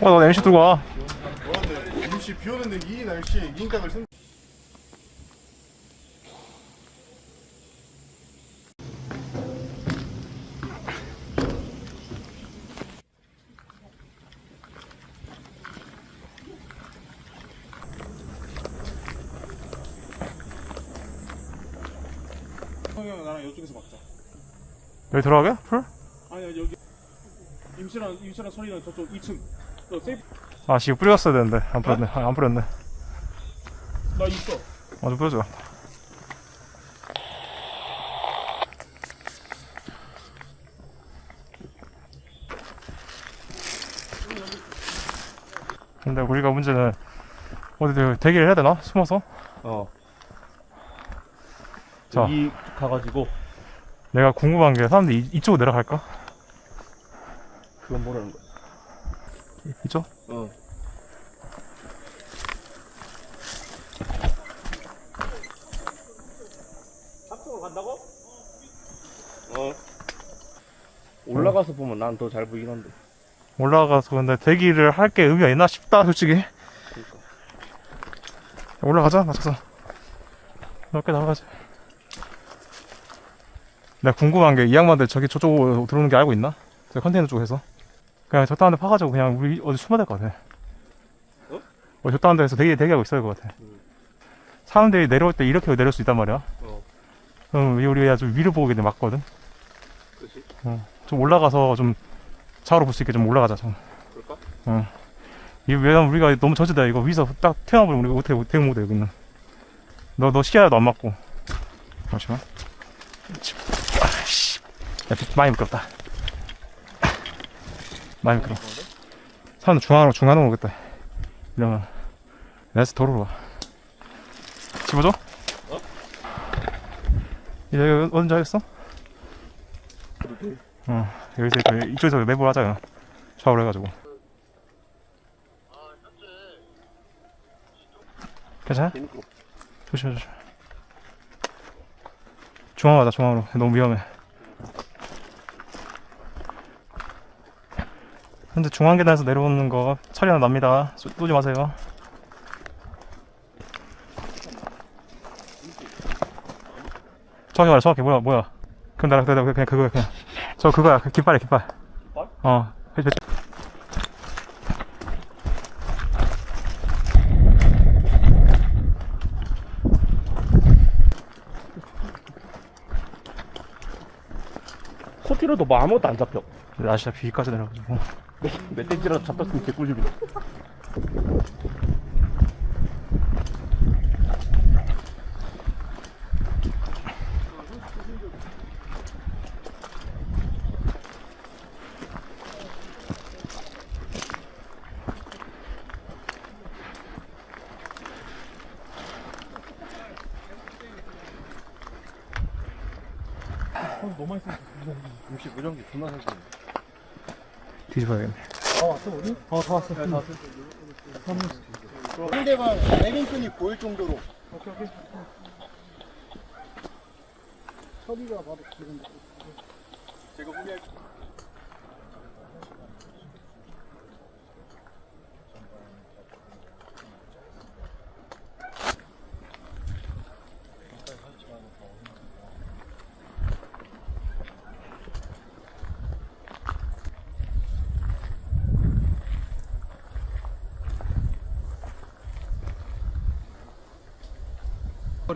어, 너 MC 들고 와. 임시 비 오는데 이 날씨에 인각을 쓴 형이랑 나랑 이쪽에서 막자. 여기 들어가게? 풀? 임시랑 임시랑 선이랑 저쪽 2층. 너 세이프 아, 지금 뿌렸어야 되는데. 안 뿌렸네. 아, 안 뿌렸네. 나 있어. 어, 좀 뿌려줘. 근데 우리가 문제는 어디 대기를 해야 되나? 숨어서? 어. 자. 여기 가가지고 내가 궁금한 게 사람들이 이- 이쪽으로 내려갈까? 그건 뭐라는 거야? 이쪽? 어. 앞쪽으로 간다고? 어. 올라가서 보면 난 더 잘 보이긴 한데. 올라가서 근데 대기를 할 게 의미가 있나 싶다 솔직히 그러니까. 올라가자 맞춰서 몇개 나가지 내가 궁금한 게 이 양반들 저기 저쪽으로 들어오는 게 알고 있나? 저 컨테이너 쪽에서 그냥 저딴 데 파가지고 그냥 우리 어디 숨어야 될 것 같아. 어? 어 저딴 데에서 대기, 대기하고 있어야 될 것 같아. 음. 사람들이 내려올 때 이렇게 내려올 수 있단 말이야. 어. 그럼 우리가 좀 위를 보게 돼 맞거든. 그치? 좀 올라가서 좀 차로 볼 수 있게 좀 올라가자 좀. 그럴까? 이 왜냐면 우리가 너무 저지다 이거 위에서 딱 태어나버리면 우리가 못해 못해 못해 여기는. 너 너 시야도 안 맞고. 잠시만. 아씨. 많이 미끄럽다 많이 미끄러 사람 중앙으로 중앙으로 오겠다. 이러면 내서 도로로 가 집어줘? 어? 이제 여기 어딘지 알겠어? 어 여기서 그 이쪽에서 매부를 하자 좌우로 해가지고. 괜찮아? 조심해 조심 중앙으로 가자 중앙으로. 너무 위험해 근데 중앙 계단에서 내려오는 거 처리나 납니다. 쏘- 쏘지 마세요. 정확히 말해 정확히 뭐야 뭐야. 그럼 나랑 그냥 그냥 그거야 그냥. 저 그거야 그 깃발이야 깃발. 깃발? 어 코티로도 뭐 아무것도 안 잡혀. 날씨가 비까지 내려가지고 멧돼지라도 잡혔으면 개꿀집이다. 너무 많이 썼어. 임시 무전기 존나 사시네. 뒤집어야겠네. 상대방 내린끈이 보일 정도로 처리가 바로 지금 제가 후미할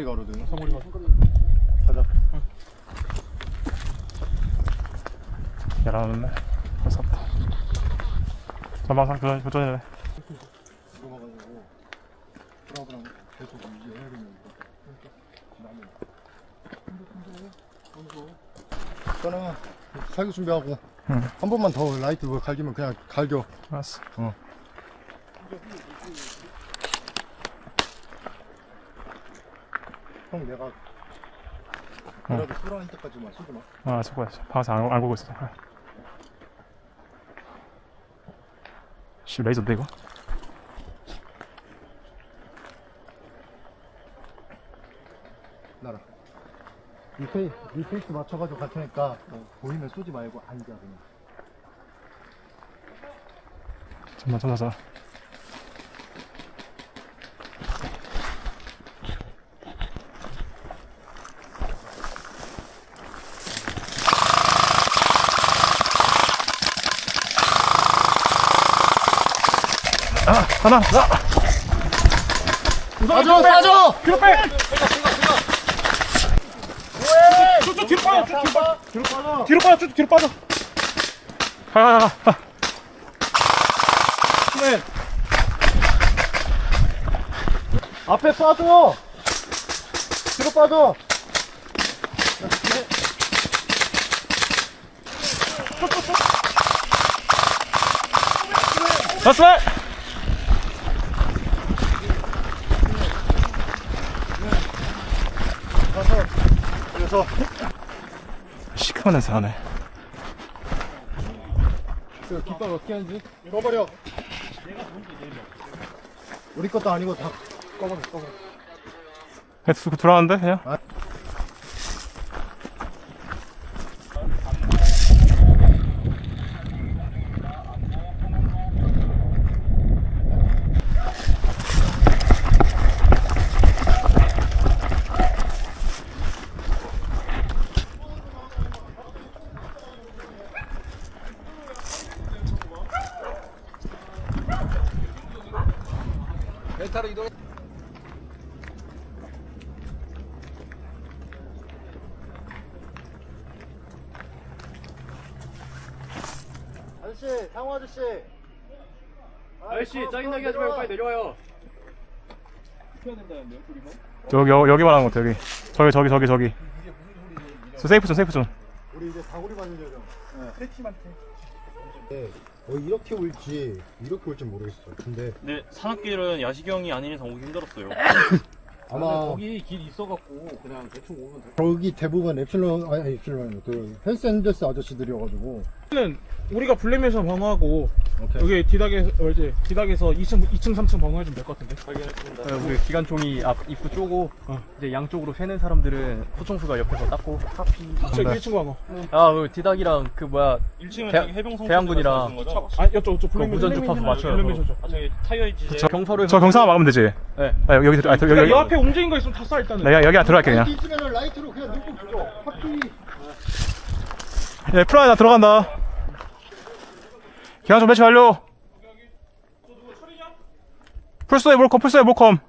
거리 가로등 성우리가 가자 야라는데 무섭다 전방상 교전 교전이래. 들어가가지고 브라브랑 계속 유지해야 되니까 저는 살기 준비하고 응. 한 번만 더 라이트 뭐 갈기면 그냥 갈겨. 알았어 형 내가 그래도 술한 때까지만 마. 아 수고했어. 방에서 안, 안 보고 있어 씨 레이저인데 이거? 나라. 이 페이, 이 페이스 맞춰가지고 갈 테니까 보이면 쏘지 말고 앉아 그냥. 잠깐만 잠깐만 잠깐 만. 아 하나 나 싸줘 싸줘. 뒤로 빼 쭉쭉 뒤로 빠져 쭉 뒤로 빠져 뒤로 빠져. 뒤로 빠져 쭉 뒤로 빠져 가 가가 네. 앞에 쏴줘. 뒤로 빠져. 나스 그래서 냄새 나네. 그 깃발 어떻게 하는지? 잃어버려. 우리 것도 아니고 다 꺼버려 꺼버려. 그냥 돌아가는데 그냥? 아 저씨, 상호 아저씨. 아저씨 짜증나게 하지 말고 빨리 내려와요. 여기 여, 여기 말하는 것 같아 여기 저기 저기 저기 저기 저 세이프 존 세이프 존 우리 이제 다구리 받는 예정. 네. 어, 이렇게 올지 이렇게 올지 모르겠어. 근데 근데 산악길은 야시경이 아닌 이상 오기 힘들었어요. 아마 거기 길 있어갖고 그냥 대충 오면 돼 거기 대부분 epsilon 아니 epsilon 그 헬스앤더스 아저씨들이어가지고 는 우리가 블랙맨션 방어하고 오케이. 여기 디닥에 어, 이제 디닥에서 2층 2층 3층 방어해 주면 될 것 같은데. 어, 우리 기관총이 앞 입구 쪼고 이제 양쪽으로 새는 사람들은 소총수가 옆에서 닦고 저기 1층 방어. 아 그 디닥이랑 그 뭐야 1층은 대- 저기 해병성 대항군이랑? 아 이쪽 이쪽 그 무전 주파수 맞춰요, 블랙맨션 죠. 아 저기 타이어 이제 저, 경사로 저 경사만 막으면 되지. 네. 아, 여기 들어 아, 저, 여기 여기. 이 앞에 움직인 거 있으면 다쏴 일단은. 나 여기 안 들어갈게 그냥. 있으면 라이트로 그냥 눈금 부죠. 확실히 예 프라이 나 들어간다. 기관 좀 배치 완료. 풀스에 몰컴 풀스에 몰컴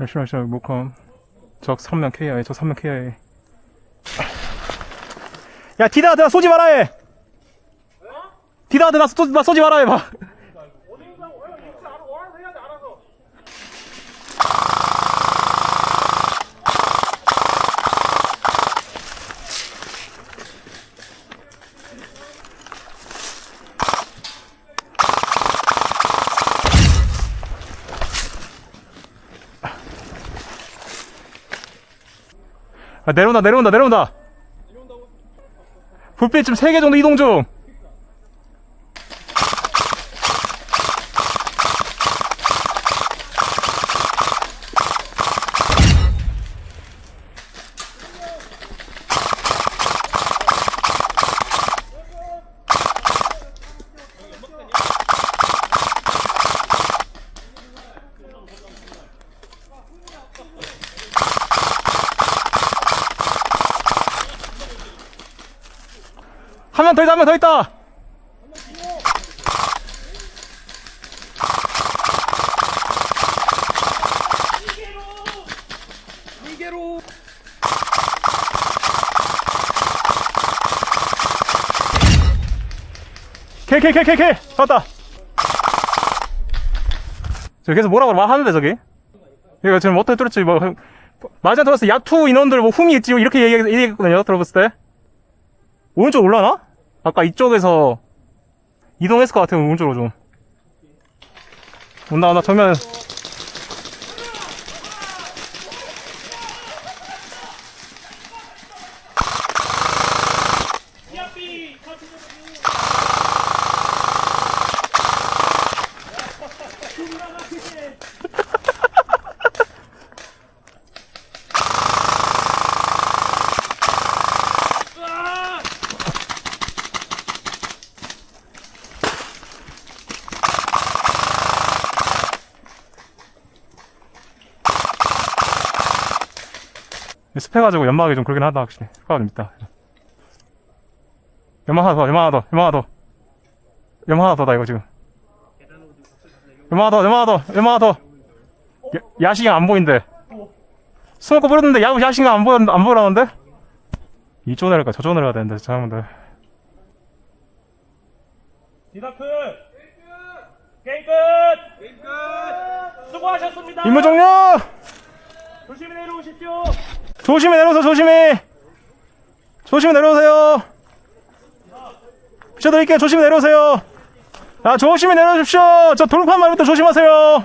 열심히 열심히 몰컴. 적 3명 KIA 적 3명 KIA 야 디다한테 나 쏘지 마라 해 디다한테 나, 쏘, 나 쏘지 마라 해봐 아, 내려온다 내려온다 내려온다. 불빛 지금 3개 정도 이동 중 더 있다 한 명 더 있다. 킬킬킬킬킬 잡았다. 저기 계속 뭐라고 말하는데 저기? 이거 지금 어떻게 뚫을지 뭐 들었을 때 야투 인원들 뭐 흠이 있지 이렇게 얘기, 얘기했거든요 들어봤을 때. 오른쪽 올라나? 아까 이쪽에서 이동했을 것 같아요 오른쪽으로 좀. 온다 온다 정면 습해가지고 연막이 좀 그러긴 하다 확실히. 효과가 좀 있다. 연막 하나 더 연막 하나 더 연막 하나 더. 연막 하나 더다 이거 지금. 연막 하나 더 연막 하나 더 연막 하나 더. 야, 야식이 안 보인대. 스모크 뿌렸는데 야, 야식이 안 보여 안 보이라는데? 이쪽 내려가 저쪽 내려가야 되는데 사람들. 디다크! 게임 끝! 게임 끝! 수고하셨습니다! 임무 종료 조심히 내려오십시오 조심히 내려오세요 조심히. 조심히 내려오세요. 비춰드릴게요. 조심히 내려오세요. 야 조심히 내려오십시오. 저 돌판 말부터 조심하세요